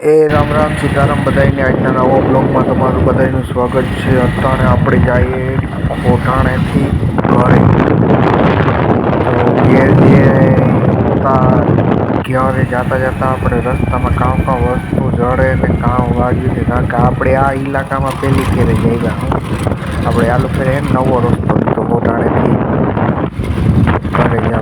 એ રામ રામ સીતારામ બધાને આજના નવા બ્લોગમાં તમારું બધાનું સ્વાગત છે. અત્યારે આપણે જઈએ કોટાણેથી ઘરે. તો ઘેર જે ઘરે જતા જતા આપણે રસ્તામાં કાં કાં વસ્તુ જડે ને કાં વાગ્યું છે કારણ કે. આપણે આ ઇલાકામાં પહેલી ફેરે જઈ આપણે આ લોકો એ નવો રસ્તો લીધો કોટાણેથી ઘરે જવાનું ઘરે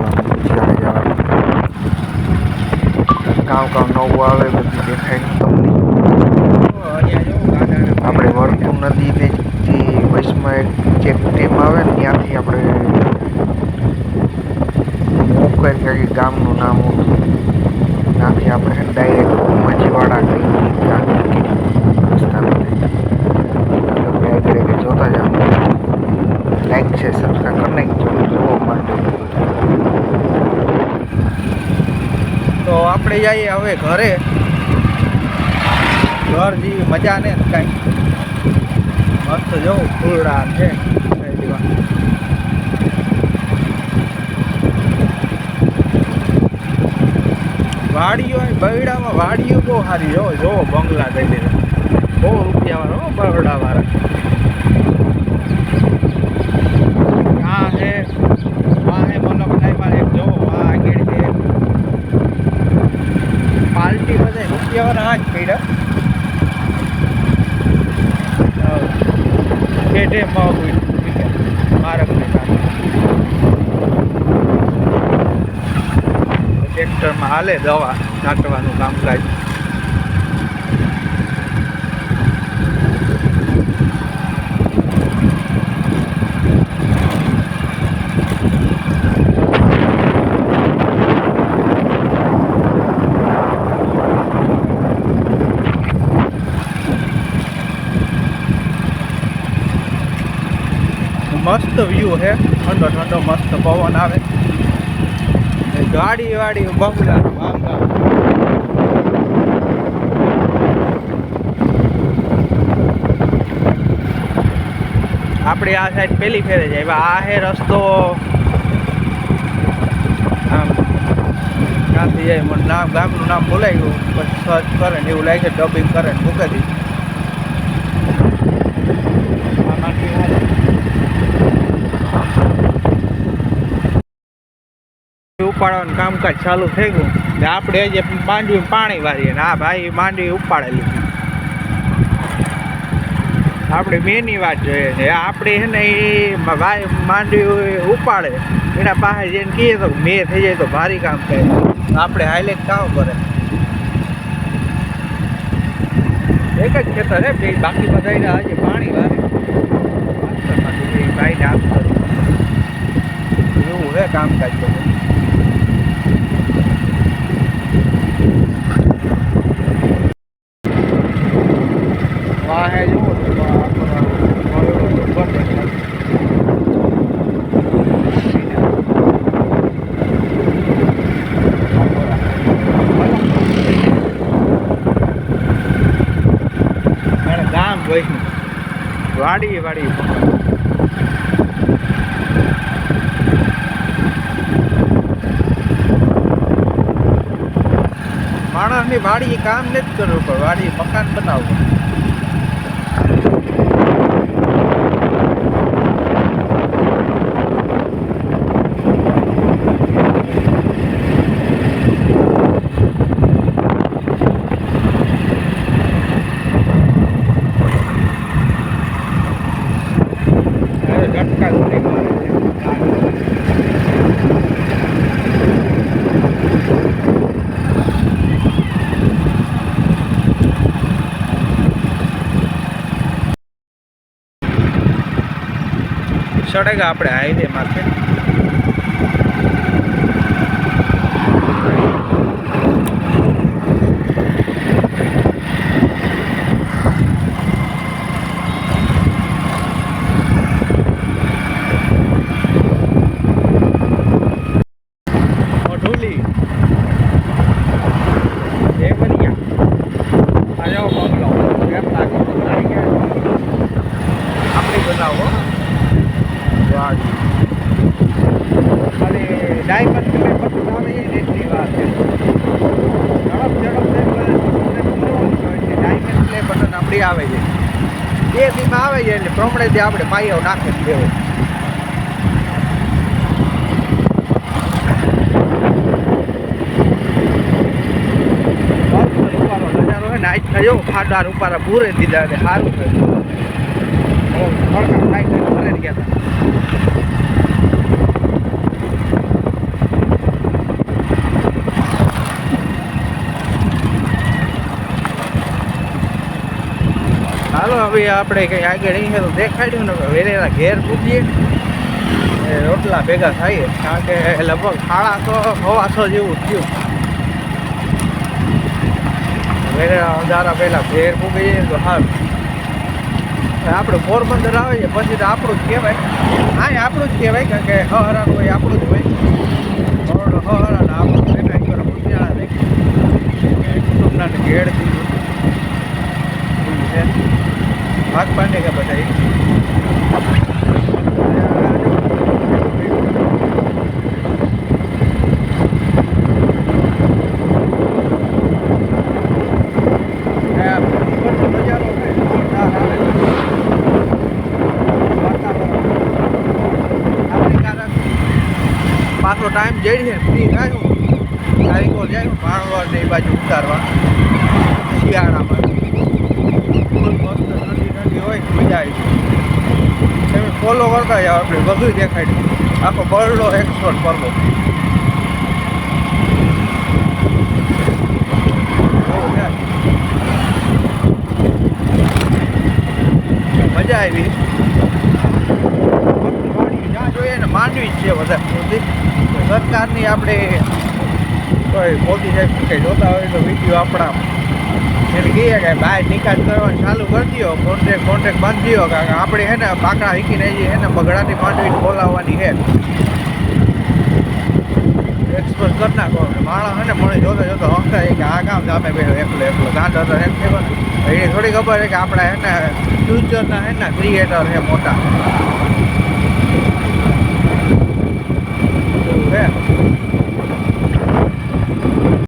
કામ કામ નવું આવે બધું દેખાય તમને આપણે વર્તુ નદીને જે વચમાં એક ચેક ડેમ આવે ને ત્યાંથી આપણે મોકર કે ગામનું નામ હતું ત્યાંથી આપણે ડાયરેક્ટ મચીવાડા ગઈ રસ્તામાં તમે આગળ આગળ જોતા જાઓ લાઈક છે સબસ્ક્રાઈબ કરી નાખજો જોવા માટે તો આપણે જઈએ હવે ઘરે. ઘર જેવી મજા ને કાંઈ. મસ્ત જવું ફૂલડા છે. વાડીઓ બગડામાં વાડીઓ બહુ સારી જો જોવો બંગલા થઈ લીધા બહુ રૂપિયા વાળો બગડા વાળા આ હે આ હે મનોકનાઈમાં એક જોવો આ આગળ છે પાર્ટી બધે રૂપિયાવાળા આ જ પડ્યા પેટે મારકને ટ્રેક્ટરમાં હાલે દવા છાંટવાનું કામકાજ. મસ્ત વ્યૂ છે. ઠંડો ઠંડો, મસ્ત પવન આવે. ગાડી વાડી આમ આમ. આપણે આ સાઈડ પેલી ફેરે જાય. આ હે રસ્તો. આમ, ક્યાંથી જાય? મને નામ, ગામનું નામ બોલાઈ ગયું. પછી સર્ચ કરે ને એવું લાગે ડબિંગ કરે મૂકે દી આમાંથી હાલે. ઉપાડવાનું કામકાજ ચાલુ થઈ ગયું. ને આપણે જે માંડવી પાણી વારીએ ને આ ભાઈ માંડવી ઉપાડેલી આપણે મેની વાત જોઈએ છે આપણે છે ને એ ભાઈ માંડવી ઉપાડે. એના પાસે જઈને કહીએ તો મેં થઈ જાય તો ભારી કામ કરે આપણે હાઈલાઇટ કામ કરે. એક જ ખેતર હે બાકી બધા હજી પાણી વારે. ભાઈને આપતો એવું હે કામકાજ બધું. વાહે જુઓ ગામ વાડી વાડી માણસની વાડી કામ નથી કરવું પણ વાડી મકાન બનાવવું હવે ઝટકા ઘણી મારે છે. સડેગા આપણે હાઈવે માથે કાંઈ પણ તમે આવે એ રીતની વાત છે ઝડપ ઝડપ ડાયમંડ પ્લે બટન આપણી આવે છે બે આવે છે એટલે પ્રમાણેથી આપણે પાયો નાખી જ દેવો નાઈટ થયો ફાડા રૂપારા પૂરે દીધા એટલે સારું થયું ગયા હવે આપણે કંઈ આગળ અહીંયા તો દેખાડ્યું ને વેરેલા ઘેર પૂજીએ રોટલા ભેગા થાય કારણ કે લગભગ સાડા સો સવાસો જેવું થયું. વેલેલા અંધારા પહેલાં ઘેર પૂગી જઈએ તો સારું આપણે પોરબંદર આવે છે. પછી તો આપણું જ કહેવાય. હા આપણું જ કહેવાય કારણ કે હરાનું હોય આપણું જ હોય. હરાનું આપણું કુટુંબના ઘેડથી છે ભાગ પાડે કે બધા પાછો ટાઈમ જઈ છે. ફ્રી થાય તારીખો જાય ભાણવા ને એ બાજુ ઉતારવા. શિયાળામાં ફૂલ મસ્ત ઠંડી ઠંડી હોય મજા આવી કરતા જાઓ આપણે બધું દેખાડ્યું આખો બરડો એક્સપોર્ટ કરવો. મજા આવી. જ્યાં જોઈએ ને માનવી જ છે વધારે સરકારની આપણે કોઈ મોદી સાહેબ કંઈ જોતા હોય તો વીડિયો આપણા એટલે કહીએ કે બહાર નિકાસ કરવાનું ચાલુ કરી દો કોન્ટ્રેક્ટ કોન્ટ્રેક્ટ બાંધી દો કે આપણે હે ને બાકડા વીકીને જઈએ હે ને બગડાની માંડવી બોલાવવાની છે. એક્સપ્રેસ કરી નાખો. માણસ હે ને મને જોતો જોતો હંકાય કે આ કામ સામે બેઠો એકલો એકલો. ગાંધો હતો એમ કહેવાય. એ થોડી ખબર છે કે આપણા હે ને ફ્યુચરના હે ને ક્રિએટર છે મોટા.